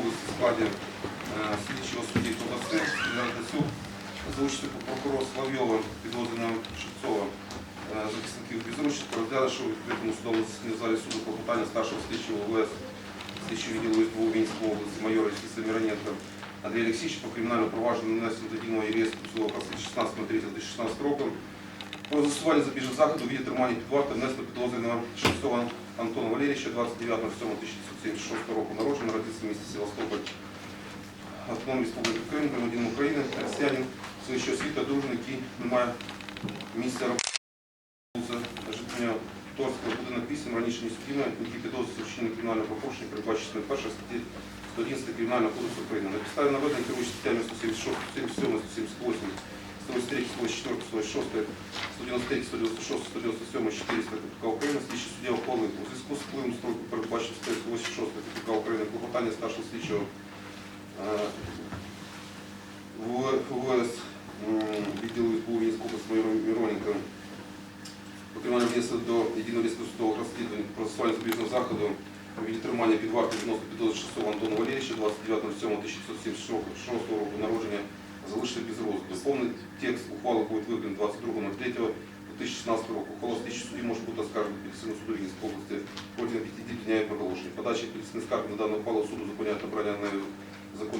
в складі е, слідчого судді Ковбасник, Дацюк, за участю прокурора Славйова, підозрюваного Шевцова, е, захисників Безрученко, розглянувши у відкритому судовому в залі суду клопотання старшого слідчого ВС, слідчого відділу СБУ Вінської області, майора Сіса Мироненко, Андрія Олексійовича по кримінальному провадженню нанесено до єдиного реєстру судового касу 16.03.2016 року. Про застосування запобіжного заходу у віді тримання під вартою внесло підозрюваного Шевцова Антона Валерійовича 29.07.1976 року народження, родився в місті Автономної Республіки Крим, громадянин України, християнин, своєї освіти, одружений, який не має місця роботи, життя Торського будинок 8, раніше не судімо, які підозрюються вчинення кримінального правопорушення, передбачено першої статті 111 Кримінального кодексу України. На підставі наведення керуючи статтями 176, 177, 178, 183, 184, 186, 193, 196, 197, 400 КПК України, слідчий суддя ухвалив у зв'язку з впливом строку статтею 186 КПК України клопотання старшого слідчого е, УВС м, відділу СБУ Вінської області майора Мироненка Покривання внесли до єдиного реєстру судових розслідувань про застосування запобіжного заходу у віді тримання під вартою відносно підозри Антона Валерійовича 29.07.1976 року народження залишити без розгляду. Повний текст ухвали буде виконаний 22.03.2016 року. Ухвала слідчий судді може бути оскаржена підписану суду Вінської області протягом 5 днів дня і проголошення. Подача підписаних скарг на дану ухвалу суду зупиняють набрання нею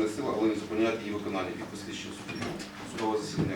сили, але не зупиняти її виконання. і посвідчення судді. Засідання.